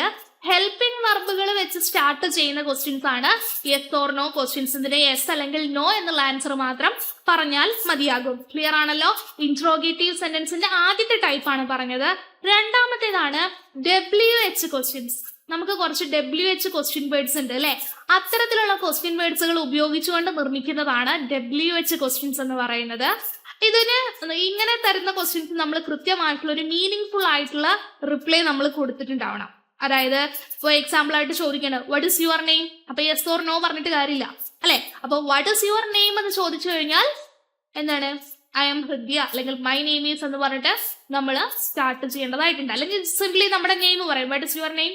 ഹെൽപ്പിംഗ് വർബുകൾ വെച്ച് സ്റ്റാർട്ട് ചെയ്യുന്ന ക്വസ്റ്റ്യൻസ് ആണ്. യെസ് ഓർ നോ ക്വസ്റ്റ്യൻസ് ഇതിന്റെ യെസ് അല്ലെങ്കിൽ നോ എന്നുള്ള ആൻസർ മാത്രം പറഞ്ഞാൽ മതിയാകും. ക്ലിയർ ആണല്ലോ? ഇൻട്രോഗേറ്റീവ് സെന്റൻസിന്റെ ആദ്യത്തെ ടൈപ്പ് ആണ് പറഞ്ഞത്. രണ്ടാമത്തേതാണ് ഡബ്ല്യു എച്ച് ക്വസ്റ്റ്യൻസ് നമുക്ക് കുറച്ച് ഡബ്ല്യു എച്ച് ക്വസ്റ്റ്യൻ വേർഡ്സ് ഉണ്ട് അല്ലെ? അത്തരത്തിലുള്ള ക്വസ്റ്റ്യൻ വേർഡ്സുകൾ ഉപയോഗിച്ചുകൊണ്ട് നിർമ്മിക്കുന്നതാണ് ഡബ്ല്യു എച്ച് ക്വസ്റ്റ്യൻസ് എന്ന് പറയുന്നത്. ഇതിന് ഇങ്ങനെ തരുന്ന ക്വസ്റ്റ്യൻസ് നമ്മൾ കൃത്യമായിട്ടുള്ള ഒരു മീനിങ് ഫുൾ ആയിട്ടുള്ള റിപ്ലൈ നമ്മൾ കൊടുത്തിട്ടുണ്ടാവണം. അതായത് ഫോർ എക്സാമ്പിൾ ആയിട്ട് ചോദിക്കേണ്ടത് വാട്ട് ഇസ് യുവർ നെയിം അപ്പൊ യെസ് ഓർ നോ പറഞ്ഞിട്ട് കാര്യമില്ല അല്ലെ? അപ്പൊ വാട്ട് ഇസ് യുവർ നെയിം എന്ന് ചോദിച്ചു കഴിഞ്ഞാൽ എന്താണ്? ഐ എം ഹൃദ്യ അല്ലെങ്കിൽ മൈ നെയിം ഈസ് എന്ന് പറഞ്ഞിട്ട് നമ്മൾ സ്റ്റാർട്ട് ചെയ്യേണ്ടതായിട്ടുണ്ട്. അല്ലെങ്കിൽ സിംപ്ലി നമ്മുടെ നെയിം പറയും വാട്ട് ഇസ് യുവർ നെയിം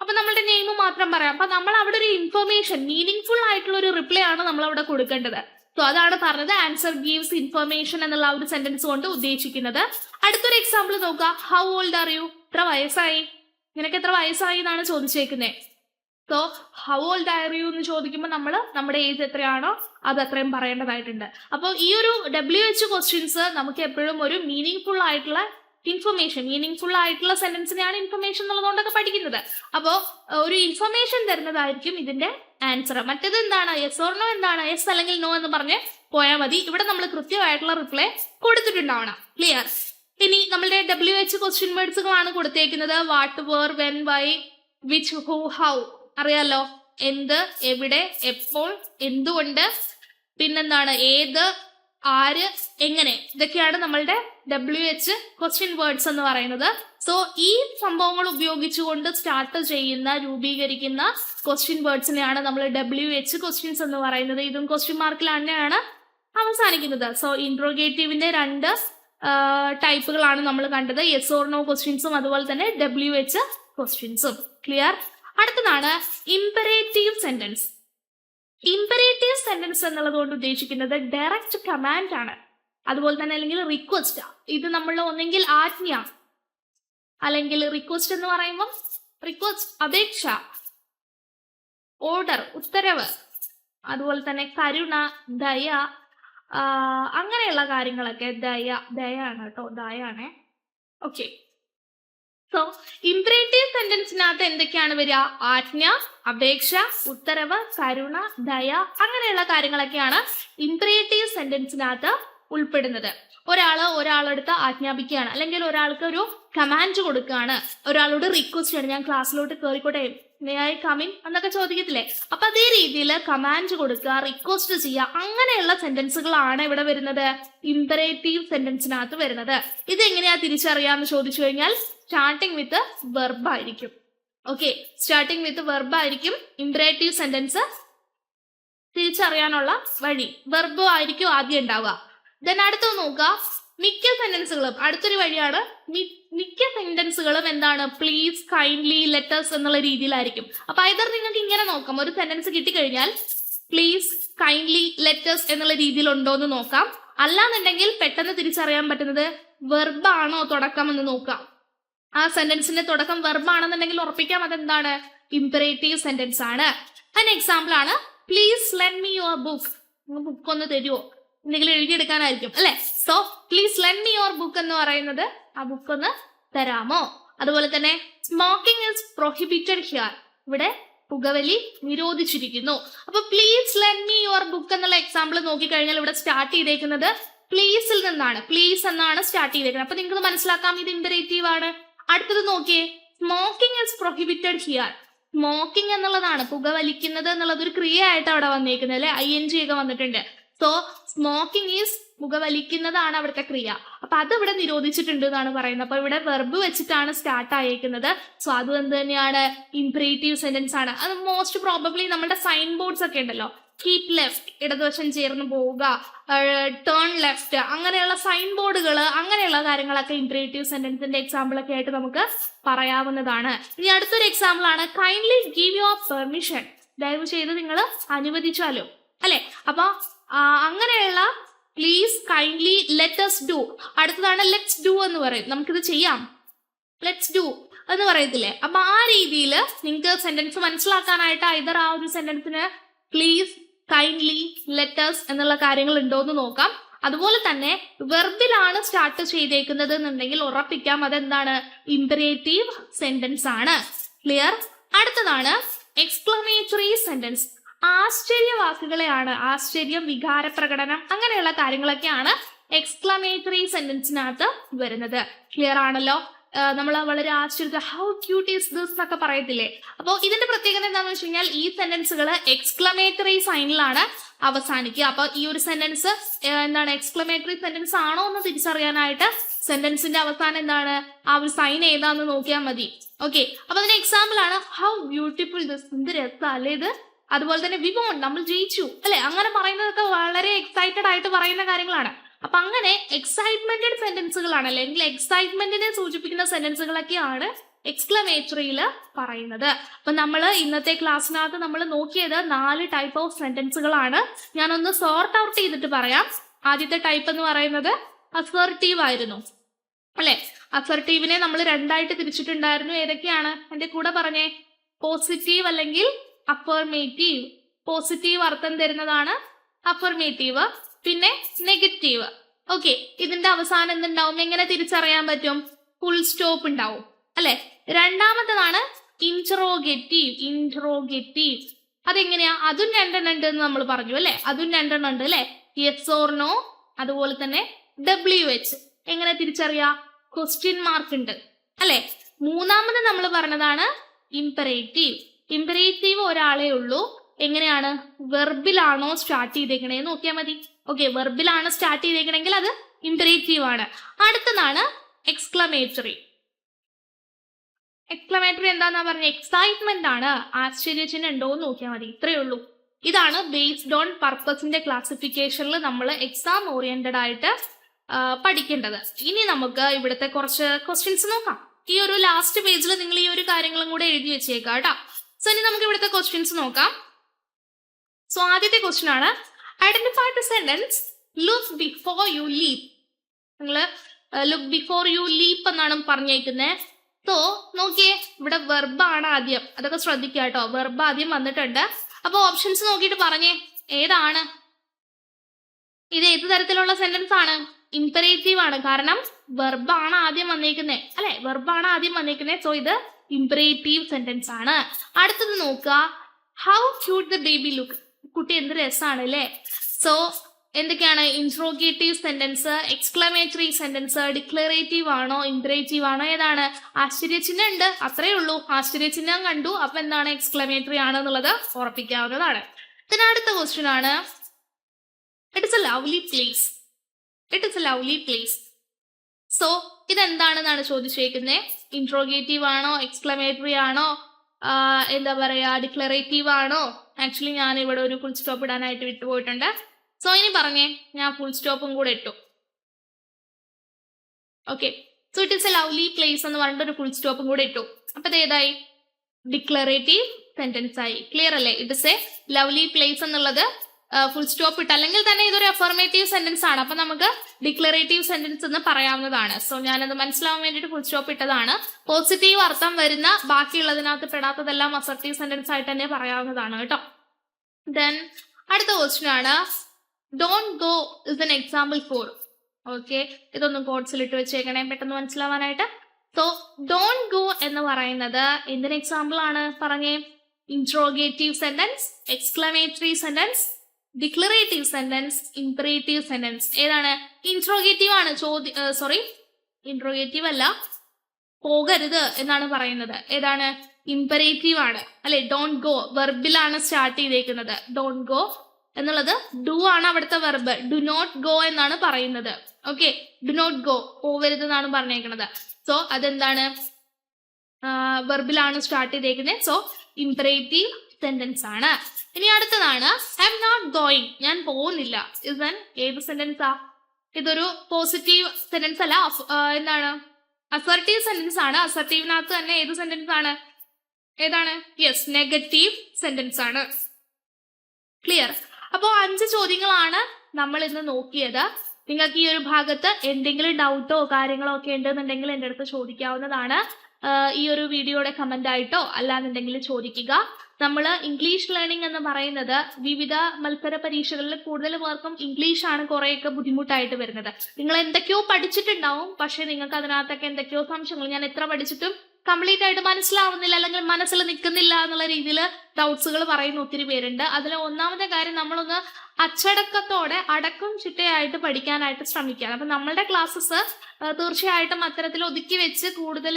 അപ്പൊ നമ്മളുടെ നെയിം മാത്രം പറയാം. അപ്പൊ നമ്മൾ അവിടെ ഒരു ഇൻഫർമേഷൻ മീനിങ് ഫുൾ ആയിട്ടുള്ള ഒരു റിപ്ലൈ ആണ് നമ്മൾ അവിടെ കൊടുക്കേണ്ടത്. സോ അതാണ് പറഞ്ഞത്. ആൻസർ ഗീവ്സ് ഇൻഫർമേഷൻ എന്നുള്ള ഒരു സെന്റൻസ് കൊണ്ട് ഉദ്ദേശിക്കുന്നത്. അടുത്തൊരു എക്സാമ്പിൾ നോക്കുക ഹൗ ഓൾഡ് ആർ യു എത്ര വയസ്സായി? നിനക്ക് എത്ര വയസ്സായി എന്നാണ് ചോദിച്ചേക്കുന്നത് സോ ഹൗ ഓൾഡ് യു എന്ന് ചോദിക്കുമ്പോൾ നമ്മൾ നമ്മുടെ ഏജ് എത്രയാണോ അത് അത്രയും പറയേണ്ടതായിട്ടുണ്ട്. അപ്പോൾ ഈ ഒരു ഡബ്ല്യു എച്ച് ക്വസ്റ്റ്യൻസ് നമുക്ക് എപ്പോഴും ഒരു മീനിങ് ഫുൾ ആയിട്ടുള്ള ഇൻഫർമേഷൻ മീനിങ് ഫുൾ ആയിട്ടുള്ള സെന്റൻസിനെയാണ് ഇൻഫർമേഷൻ എന്നുള്ളതുകൊണ്ടൊക്കെ പഠിക്കുന്നത്. അപ്പോൾ ഒരു ഇൻഫർമേഷൻ തരുന്നതായിരിക്കും ഇതിന്റെ ആൻസർ മറ്റേത് എന്താണ്? യെസ് ഓർ നോ എന്താണ്? യെസ് അല്ലെങ്കിൽ നോ എന്ന് പറഞ്ഞ് പോയാൽ മതി. ഇവിടെ നമ്മൾ കൃത്യമായിട്ടുള്ള റിപ്ലൈ കൊടുത്തിട്ടുണ്ടാവണം. ക്ലിയർ ഇനി നമ്മളുടെ ഡബ്ല്യു എച്ച് ക്വസ്റ്റ്യൻ വേർഡ്സുകളാണ് കൊടുത്തേക്കുന്നത്. What where when why which who how അറിയാലോ? എന്ത് എവിടെ എപ്പോൾ എന്തുകൊണ്ട് പിന്നെന്താണ് ഏത് ആര് എങ്ങനെ. ഇതൊക്കെയാണ് നമ്മളുടെ ഡബ്ല്യു എച്ച് ക്വസ്റ്റ്യൻ വേർഡ്സ് എന്ന് പറയുന്നത്. സോ ഈ സംഭവങ്ങൾ ഉപയോഗിച്ചുകൊണ്ട് സ്റ്റാർട്ട് ചെയ്യുന്ന രൂപീകരിക്കുന്ന ക്വസ്റ്റ്യൻ വേർഡ്സിനെയാണ് നമ്മൾ ഡബ്ല്യു എച്ച് ക്വസ്റ്റ്യൻസ് എന്ന് പറയുന്നത്. ഇതും ക്വസ്റ്റ്യൻ മാർക്കിൽ തന്നെയാണ് അവസാനിക്കുന്നത്. സോ ഇൻട്രോഗേറ്റീവിന്റെ രണ്ട് ടൈപ്പുകളാണ് നമ്മൾ കണ്ടത്. യെസ് ഓർ നോ ക്വസ്റ്റ്യൻസും അതുപോലെ തന്നെ ഡബ്ല്യു എച്ച് ക്വസ്റ്റ്യൻസും ക്ലിയർ അടുത്തതാണ് ഇമ്പറേറ്റീവ് സെന്റൻസ് ഇമ്പറേറ്റീവ് സെന്റൻസ് എന്നുള്ളത് കൊണ്ട് ഉദ്ദേശിക്കുന്നത് ഡയറക്റ്റ് കമാൻഡ് ആണ്. അതുപോലെ തന്നെ അല്ലെങ്കിൽ റിക്വസ്റ്റ് ഇത് നമ്മൾ ഒന്നെങ്കിൽ ആജ്ഞ. അല്ലെങ്കിൽ റിക്വസ്റ്റ് എന്ന് പറയുമ്പോൾ റിക്വസ്റ്റ് അപേക്ഷ. ഓർഡർ ഉത്തരവ്. അതുപോലെ തന്നെ കരുണ ദയ അങ്ങനെയുള്ള കാര്യങ്ങളൊക്കെ ദയ ദയാണ് കേട്ടോ ദയാണേ. ഓക്കെ സോ ഇംപറേറ്റീവ് സെന്റൻസിനകത്ത് എന്തൊക്കെയാണ് വരിക? ആജ്ഞ അപേക്ഷ ഉത്തരവ് കരുണ ദയ അങ്ങനെയുള്ള കാര്യങ്ങളൊക്കെയാണ് ഇംപറേറ്റീവ് സെന്റൻസിനകത്ത് ഉൾപ്പെടുന്നത്. ഒരാൾ ഒരാളെടുത്ത് ആജ്ഞാപിക്കുകയാണ്. അല്ലെങ്കിൽ ഒരാൾക്ക് ഒരു കമാൻഡ് കൊടുക്കുകയാണ്. ഒരാളോട് റിക്വസ്റ്റ് ആണ് ഞാൻ ക്ലാസ്സിലോട്ട് കയറിക്കോട്ടെ മേ ഐ കമിൻ എന്നൊക്കെ ചോദിക്കത്തില്ലേ? അപ്പൊ അതേ രീതിയിൽ കമാൻഡ് കൊടുക്കുക റിക്വസ്റ്റ് ചെയ്യുക അങ്ങനെയുള്ള സെന്റൻസുകളാണ് ഇവിടെ വരുന്നത്. ഇമ്പറേറ്റീവ് സെന്റൻസിനകത്ത് വരുന്നത്. ഇത് എങ്ങനെയാ തിരിച്ചറിയാന്ന് ചോദിച്ചു കഴിഞ്ഞാൽ സ്റ്റാർട്ടിങ് വിത്ത് വെർബ് ആയിരിക്കും. ഓക്കെ സ്റ്റാർട്ടിങ് വിത്ത് വെർബ് ആയിരിക്കും ഇംപറേറ്റീവ് സെന്റൻസ് തിരിച്ചറിയാനുള്ള വഴി. വെർബ് ആയിരിക്കും ആദ്യം ഉണ്ടാവുക. ദെൻ അടുത്തത് നോക്കുക. മിക്ക സെന്റൻസുകളും അടുത്തൊരു വഴിയാണ് മി- മിക്ക സെന്റൻസുകളും എന്താണ്? പ്ലീസ് കൈൻഡ്ലി ലെറ്റേഴ്സ് എന്നുള്ള രീതിയിലായിരിക്കും. അപ്പൊ ഐതർ നിങ്ങൾക്ക് ഇങ്ങനെ നോക്കാം. ഒരു സെന്റൻസ് കിട്ടിക്കഴിഞ്ഞാൽ പ്ലീസ് കൈൻഡ്ലി ലെറ്റേഴ്സ് എന്നുള്ള രീതിയിൽ ഉണ്ടോ എന്ന് നോക്കാം. അല്ലാന്നുണ്ടെങ്കിൽ പെട്ടെന്ന് തിരിച്ചറിയാൻ പറ്റുന്നത് വെർബാണോ തുടക്കം എന്ന് നോക്കാം. ആ സെന്റൻസിന്റെ തുടക്കം വെർബാണെന്നുണ്ടെങ്കിൽ ഉറപ്പിക്കാം അതെന്താണ്? ഇംപറേറ്റീവ് സെന്റൻസ് ആണ്. അതിന് എക്സാമ്പിൾ ആണ് please lend me your book book ഒന്ന് തരുമോ എന്തെങ്കിലും എഴുതിയെടുക്കാനായിരിക്കും അല്ലെ? So please lend me your book എന്ന് പറയുന്നത് ആ ബുക്ക് ഒന്ന് തരാമോ? അതുപോലെ തന്നെ സ്മോക്കിംഗ് ഇസ് പ്രൊഹിബിറ്റഡ് ഹിയർ ഇവിടെ പുകവലി നിരോധിച്ചിരിക്കുന്നു. അപ്പൊ please lend me your book എന്നുള്ള എക്സാമ്പിൾ നോക്കിക്കഴിഞ്ഞാൽ ഇവിടെ സ്റ്റാർട്ട് ചെയ്തേക്കുന്നത് പ്ലീസിൽ നിന്നാണ്. പ്ലീസ് എന്നാണ് സ്റ്റാർട്ട് ചെയ്തേക്കുന്നത്. അപ്പൊ നിങ്ങൾക്ക് മനസ്സിലാക്കാം ഇത് ഇമ്പറേറ്റീവ് ആണ്. അടുത്തത് നോക്കിയേ smoking is prohibited here smoking എന്നുള്ളതാണ് പുകവലിക്കുന്നത് എന്നുള്ളത് ഒരു ക്രിയ ആയിട്ട് അവിടെ വന്നേക്കുന്നത് അല്ലെ? ഐ എൻ ജി ഒക്കെ വന്നിട്ടുണ്ട്. സോ സ്മോക്കിംഗ് ഈസ് പുകവലിക്കുന്നതാണ് അവിടുത്തെ ക്രിയ. അപ്പൊ അത് ഇവിടെ നിരോധിച്ചിട്ടുണ്ട് എന്നാണ് പറയുന്നത്. അപ്പൊ ഇവിടെ വെർബ് വെച്ചിട്ടാണ് സ്റ്റാർട്ട് ആയേക്കുന്നത്. സോ അത് എന്ത് തന്നെയാണ് ഇംപ്രേറ്റീവ് സെന്റൻസ് ആണ്. അത് മോസ്റ്റ് പ്രോബബ്ലി നമ്മുടെ സൈൻ ബോർഡ്സ് ഒക്കെ ഉണ്ടല്ലോ. കീപ് ലെഫ്റ്റ് ഇടതുവശം ചേർന്ന് പോവുക ടേൺ ലെഫ്റ്റ് അങ്ങനെയുള്ള സൈൻ ബോർഡുകൾ അങ്ങനെയുള്ള കാര്യങ്ങളൊക്കെ ഇംപ്രേറ്റീവ് സെന്റൻസിന്റെ എക്സാമ്പിൾ ഒക്കെ ആയിട്ട് നമുക്ക് പറയാവുന്നതാണ്. ഇനി അടുത്തൊരു എക്സാമ്പിൾ ആണ്. കൈൻഡ്ലി ഗീവ് യുവർ പെർമിഷൻ ദയവ് ചെയ്ത് നിങ്ങൾ അനുവദിച്ചാലോ? അല്ലെ? അപ്പൊ അങ്ങനെയുള്ള പ്ലീസ് കൈൻഡ്ലി ലെറ്റസ് ഡു അടുത്തതാണ് ലെറ്റ്സ് ഡു എന്ന് പറയും. നമുക്കിത് ചെയ്യാം. ലെറ്റ്സ് ഡു എന്ന് പറയത്തില്ലേ? അപ്പൊ ആ രീതിയിൽ നിങ്ങൾക്ക് സെന്റൻസ് മനസ്സിലാക്കാനായിട്ട് ഐതർ ആ ഒരു സെന്റൻസിന് പ്ലീസ് കൈൻഡ്ലി ലെറ്റേഴ്സ് എന്നുള്ള കാര്യങ്ങൾ ഉണ്ടോ എന്ന് നോക്കാം. അതുപോലെ തന്നെ വെർബിലാണ് സ്റ്റാർട്ട് ചെയ്തേക്കുന്നത് എന്നുണ്ടെങ്കിൽ ഉറപ്പിക്കാം അതെന്താണ്? ഇമ്പറേറ്റീവ് സെന്റൻസ് ആണ്. ക്ലിയർ അടുത്തതാണ് എക്സ്പ്ലനേറ്ററി സെന്റൻസ് ആശ്ചര്യവാക്കുകളെയാണ് ആശ്ചര്യം വികാരപ്രകടനം അങ്ങനെയുള്ള കാര്യങ്ങളൊക്കെയാണ് എക്സ്ക്ലമേറ്ററി സെന്റൻസിനകത്ത് വരുന്നത്. ക്ലിയർ ആണല്ലോ? നമ്മൾ വളരെ ആശ്ചര്യത്തിൽ ഹൗ ക്യൂട്ട് ഈസ് ദിസ് എന്നൊക്കെ പറയത്തില്ലേ? അപ്പോൾ ഇതിന്റെ പ്രത്യേകത എന്താണെന്ന് വെച്ച് കഴിഞ്ഞാൽ ഈ സെന്റൻസുകൾ എക്സ്ക്ലമേറ്ററി സൈനിലാണ് അവസാനിക്കുക. അപ്പൊ ഈ ഒരു സെന്റൻസ് എന്താണ് എക്സ്ക്ലമേറ്ററി സെന്റൻസ് ആണോ എന്ന് തിരിച്ചറിയാനായിട്ട് സെന്റൻസിന്റെ അവസാനം എന്താണ്? ആ ഒരു സൈൻ ഏതാന്ന് നോക്കിയാൽ മതി. ഓക്കെ അപ്പൊ അതിന് എക്സാമ്പിൾ ആണ് ഹൗ ബ്യൂട്ടിഫുൾ ദിസ് എന്ത് രസം അല്ലേ ഇത്? അതുപോലെ തന്നെ വിമോൺ നമ്മൾ ജയിച്ചു. അല്ലെ? അങ്ങനെ പറയുന്നതൊക്കെ വളരെ എക്സൈറ്റഡ് ആയിട്ട് പറയുന്ന കാര്യങ്ങളാണ്. അപ്പൊ അങ്ങനെ എക്സൈറ്റ്മെന്റഡ് സെന്റൻസുകളാണ് അല്ലെങ്കിൽ എക്സൈറ്റ്മെന്റിനെ സൂചിപ്പിക്കുന്ന സെന്റൻസുകളൊക്കെയാണ് എക്സ്ക്ലമേറ്ററിയിൽ പറയുന്നത്. അപ്പൊ നമ്മൾ ഇന്നത്തെ ക്ലാസ്സിനകത്ത് നമ്മൾ നോക്കിയത് നാല് ടൈപ്പ് ഓഫ് സെന്റൻസുകളാണ് ഞാനൊന്ന് സോർട്ട് ഔട്ട് ചെയ്തിട്ട് പറയാം. ആദ്യത്തെ ടൈപ്പ് എന്ന് പറയുന്നത് അസർട്ടീവ് ആയിരുന്നു. അല്ലെ? അസർട്ടീവിനെ നമ്മൾ രണ്ടായിട്ട് തിരിച്ചിട്ടുണ്ടായിരുന്നു. ഏതൊക്കെയാണ്? എന്റെ കൂടെ പറഞ്ഞേ. പോസിറ്റീവ് അല്ലെങ്കിൽ അഫർമേറ്റീവ് പോസിറ്റീവ് അർത്ഥം തരുന്നതാണ് അഫർമേറ്റീവ് പിന്നെ നെഗറ്റീവ് ഓക്കെ ഇതിന്റെ അവസാനം എന്തുണ്ടാവും? എങ്ങനെ തിരിച്ചറിയാൻ പറ്റും? ഫുൾ സ്റ്റോപ്പ് ഉണ്ടാവും. അല്ലെ? രണ്ടാമത്തതാണ് ഇൻട്രോഗേറ്റീവ് ഇൻട്രോഗേറ്റീവ് അതെങ്ങനെയാ? അതും രണ്ടെണ്ണം ഉണ്ട് എന്ന് നമ്മൾ പറഞ്ഞു അല്ലെ? അതും രണ്ടെണ്ണം ഉണ്ട് അല്ലെ? യെസ് ഓർ നോ അതുപോലെ തന്നെ ഡബ്ല്യു എച്ച് എങ്ങനെ തിരിച്ചറിയാ? ക്വസ്റ്റ്യൻ മാർക്ക് ഉണ്ട് അല്ലെ? മൂന്നാമത് നമ്മൾ പറഞ്ഞതാണ് ഇമ്പറേറ്റീവ് ഇമ്പറേറ്റീവ് ഒരാളേ ഉള്ളൂ. എങ്ങനെയാണ്? വെർബിലാണോ സ്റ്റാർട്ട് ചെയ്തേക്കണേ? നോക്കിയാൽ മതി. ഓക്കെ വെർബിലാണ് സ്റ്റാർട്ട് ചെയ്തേക്കണെങ്കിൽ അത് ഇമ്പറേറ്റീവ് ആണ്. അടുത്തതാണ് എക്സ്ക്ലമേറ്ററി എക്സ്ക്ലമേറ്ററി എന്താന്നാ പറഞ്ഞ? എക്സൈറ്റ്മെന്റ് ആണ്. ആശ്ചര്യചിഹ്നം ഉണ്ടോ എന്ന് നോക്കിയാൽ മതി. ഇത്രയേ ഉള്ളൂ. ഇതാണ് ബേസ്ഡ് ഓൺ പർപ്പസിന്റെ ക്ലാസിഫിക്കേഷനിൽ നമ്മൾ എക്സാം ഓറിയന്റഡ് ആയിട്ട് പഠിക്കേണ്ടത്. ഇനി നമുക്ക് ഇവിടുത്തെ കുറച്ച് ക്വസ്റ്റ്യൻസ് നോക്കാം. ഈ ഒരു ലാസ്റ്റ് പേജിൽ നിങ്ങൾ ഈ ഒരു കാര്യങ്ങളും കൂടെ എഴുതി വെച്ചേക്കാം കേട്ടോ. സോ ഇനി നമുക്ക് ഇവിടുത്തെ ക്വസ്റ്റ്യൻസ് നോക്കാം. സോ ആദ്യത്തെ ക്വസ്റ്റ്യൻ ആണ്. Identify the sentence look before you leap നിങ്ങൾ ലുക്ക് ബിഫോർ യു ലീപ് എന്നാണ് പറഞ്ഞേക്കുന്നത് സോ നോക്കിയേ ഇവിടെ വെർബാണ് ആദ്യം. അതൊക്കെ ശ്രദ്ധിക്കുക കേട്ടോ. വെർബ് ആദ്യം വന്നിട്ടുണ്ട്. അപ്പൊ ഓപ്ഷൻസ് നോക്കിയിട്ട് പറഞ്ഞേ. ഏതാണ്? ഇത് ഏത് തരത്തിലുള്ള സെന്റൻസ് ആണ്? ഇമ്പറേറ്റീവ് ആണ്. കാരണം വെർബാണ് ആദ്യം വന്നേക്കുന്നത് അല്ലെ? വെർബാണ് ആദ്യം വന്നേക്കുന്നത് സോ ഇത് ഇമ്പറേറ്റീവ് സെന്റൻസ് ആണ്. അടുത്തത് നോക്കുക. How cute the baby look കുട്ടി എന്ത് രസമാണ് അല്ലേ? സോ എന്തൊക്കെയാണ്? Interrogative sentence exclamatory sentence declarative ആണോ ഇംപറേറ്റീവ് ആണോ ഏതാണ്? ആശ്ചര്യചിഹ്നം ഉണ്ട് അത്രേ ഉള്ളൂ. ആശ്ചര്യചിഹ്നം കണ്ടു അപ്പൊ എന്താണ് എക്സ്ക്ലമേറ്ററി ആണ് എന്നുള്ളത് ഉറപ്പിക്കാവുന്നതാണ്. അടുത്ത ക്വസ്റ്റ്യൻ ആണ്. It is a lovely place it is a lovely place so ഇതെന്താണെന്നാണ് ചോദിച്ചേക്കുന്നത് ഇൻട്രോഗേറ്റീവ് ആണോ? എക്സ്ക്ലമേറ്ററി ആണോ? എന്താ പറയാ ഡിക്ലറേറ്റീവ് ആണോ? ആക്ച്വലി ഞാൻ ഇവിടെ ഒരു ഫുൾ സ്റ്റോപ്പ് ഇടാനായിട്ട് വിട്ടുപോയിട്ടുണ്ട്. സോ ഇനി പറഞ്ഞേ ഞാൻ ഫുൾ സ്റ്റോപ്പും കൂടെ ഇട്ടു. Okay so it is a lovely place എന്ന് പറഞ്ഞിട്ട് ഒരു ഫുൾ സ്റ്റോപ്പും കൂടെ ഇട്ടു. അപ്പൊ ഇത് ഏതായി ഡിക്ലറേറ്റീവ് സെന്റൻസ് ആയി. ക്ലിയർ അല്ലേ? It is a lovely place എന്നുള്ളത് ഫുൾ സ്റ്റോപ്പ് ഇട്ട്. അല്ലെങ്കിൽ തന്നെ ഇതൊരു അഫർമേറ്റീവ് സെന്റൻസ് ആണ്. അപ്പൊ നമുക്ക് ഡിക്ലറേറ്റീവ് സെന്റൻസ് എന്ന് പറയാവുന്നതാണ്. സോ ഞാനത് മനസ്സിലാവാൻ വേണ്ടിയിട്ട് ഫുൾ സ്റ്റോപ്പ് ഇട്ടതാണ്. പോസിറ്റീവ് അർത്ഥം വരുന്ന ബാക്കിയുള്ളതിനകത്ത് പെടാത്തതെല്ലാം അസർട്ടീവ് സെന്റൻസ് ആയിട്ട് തന്നെ പറയാവുന്നതാണ് കേട്ടോ. ദെൻ അടുത്ത ക്വസ്റ്റ്യൻ ആണ്. Don't go is an example for okay ഇതൊന്നും കോഡ്സിൽ ഇട്ട് വെച്ചേക്കണേ പെട്ടെന്ന് മനസ്സിലാവാനായിട്ട്. സോ ഡോണ്ട് ഗോ എന്ന് പറയുന്നത് എന്തിന് എക്സാമ്പിൾ ആണ്? പറഞ്ഞേ. Interrogative sentence exclamatory sentence declarative sentence imperative sentence ഏതാണ്? ഇൻട്രോഗേറ്റീവ് ആണ്. ചോദ്യ സോറി ഇൻട്രോഗേറ്റീവ് അല്ല പോകരുത് എന്നാണ് പറയുന്നത്. ഏതാണ്? ഇംപറേറ്റീവ് ആണ്. അല്ലെ ഡോണ്ട് ഗോ വെർബിലാണ് സ്റ്റാർട്ട് ചെയ്തേക്കുന്നത്. ഡോണ്ട് ഗോ എന്നുള്ളത് ഡു ആണ് അവിടുത്തെ വെർബ് ഡു നോട്ട് ഗോ എന്നാണ് പറയുന്നത്. ഓക്കെ ഡു നോട്ട് ഗോ പോവരുത് എന്നാണ് പറഞ്ഞേക്കുന്നത്. സോ അതെന്താണ്? വെർബിലാണ് സ്റ്റാർട്ട് ചെയ്തേക്കുന്നത്. സോ ഇംപറേറ്റീവ് സെന്റൻസ് ആണ്. ഇനി അടുത്തതാണ് ഐ എം നോട്ട് ഗോയിങ് ഞാൻ പോകുന്നില്ല. ഇതൻ ഏത് സെന്റൻസാ ഇതൊരു പോസിറ്റീവ് സെന്റൻസ് അല്ല എന്താണ്? അസർട്ടീവ് സെന്റൻസ് ആണ്. അസർട്ടീവിനകത്ത് തന്നെ ഏത് സെന്റൻസ് ആണ്? ഏതാണ്? യെസ് നെഗറ്റീവ് സെന്റൻസ് ആണ്. ക്ലിയർ അപ്പോൾ അഞ്ച് ചോദ്യങ്ങളാണ് നമ്മൾ ഇന്ന് നോക്കിയത്. നിങ്ങൾക്ക് ഈ ഒരു ഭാഗത്ത് എന്തെങ്കിലും ഡൗട്ടോ കാര്യങ്ങളോ ഒക്കെ ഉണ്ടെന്നുണ്ടെങ്കിൽ എന്റെ അടുത്ത് ചോദിക്കാവുന്നതാണ്. ഈ ഒരു വീഡിയോയുടെ കമന്റ് ആയിട്ടോ അല്ലാന്നുണ്ടെങ്കിൽ ചോദിക്കുക. നമ്മൾ ഇംഗ്ലീഷ് ലേണിംഗ് എന്ന് പറയുന്നത് വിവിധ മത്സര പരീക്ഷകളിൽ കൂടുതൽ പേർക്കും ഇംഗ്ലീഷ് ആണ് കുറേയൊക്കെ ബുദ്ധിമുട്ടായിട്ട് വരുന്നത്. നിങ്ങൾ എന്തൊക്കെയോ പഠിച്ചിട്ടുണ്ടാവും പക്ഷെ നിങ്ങൾക്ക് അതിനകത്തൊക്കെ എന്തൊക്കെയോ സംശയങ്ങൾ. ഞാൻ എത്ര പഠിച്ചിട്ടും കംപ്ലീറ്റ് ആയിട്ട് മനസ്സിലാവുന്നില്ല അല്ലെങ്കിൽ മനസ്സിൽ നിൽക്കുന്നില്ല എന്നുള്ള രീതിയിൽ ഡൗട്ട്സുകൾ പറയുന്ന ഒത്തിരി പേരുണ്ട്. അതിൽ ഒന്നാമത്തെ കാര്യം നമ്മളൊന്ന് അച്ചടക്കത്തോടെ അടക്കം ചിട്ടയായിട്ട് പഠിക്കാനായിട്ട് ശ്രമിക്കുക. അപ്പൊ നമ്മളുടെ ക്ലാസ്സസ് തീർച്ചയായിട്ടും അത്തരത്തിൽ ഒതുക്കി വെച്ച് കൂടുതൽ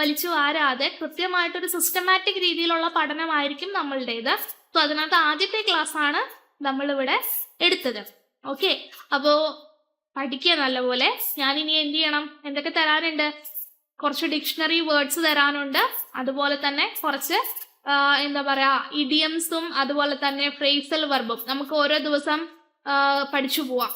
വലിച്ചു വാരാതെ കൃത്യമായിട്ടൊരു സിസ്റ്റമാറ്റിക് രീതിയിലുള്ള പഠനമായിരിക്കും നമ്മളുടേത്. സോ അതിനകത്ത് ആദ്യത്തെ ക്ലാസ് ആണ് നമ്മളിവിടെ എടുത്തത്. ഓക്കെ അപ്പോ പഠിക്കുക നല്ലപോലെ. ഇനി എന്ത് ചെയ്യണം? എന്തൊക്കെ തരാനുണ്ട് കുറച്ച് ഡിക്ഷണറി വേർഡ്സ് തരാനുണ്ട്. അതുപോലെ തന്നെ കുറച്ച് എന്താ പറയാ ഇഡിയംസും അതുപോലെ തന്നെ ഫ്രേസൽ വെർബും നമുക്ക് ഓരോ ദിവസം പഠിച്ചു പോവാം.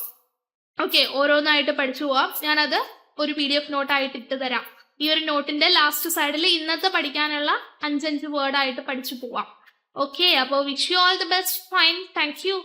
ഓക്കെ ഓരോന്നായിട്ട് പഠിച്ചു പോവാം. ഞാനത് ഒരു പി ഡി എഫ് നോട്ടായിട്ട് ഇട്ട് തരാം. ഈ ഒരു നോട്ടിന്റെ ലാസ്റ്റ് സൈഡിൽ ഇന്നത്തെ പഠിക്കാനുള്ള അഞ്ചഞ്ച് വേർഡായിട്ട് പഠിച്ചു പോവാം. ഓക്കെ അപ്പോൾ wish you all the best fine thank you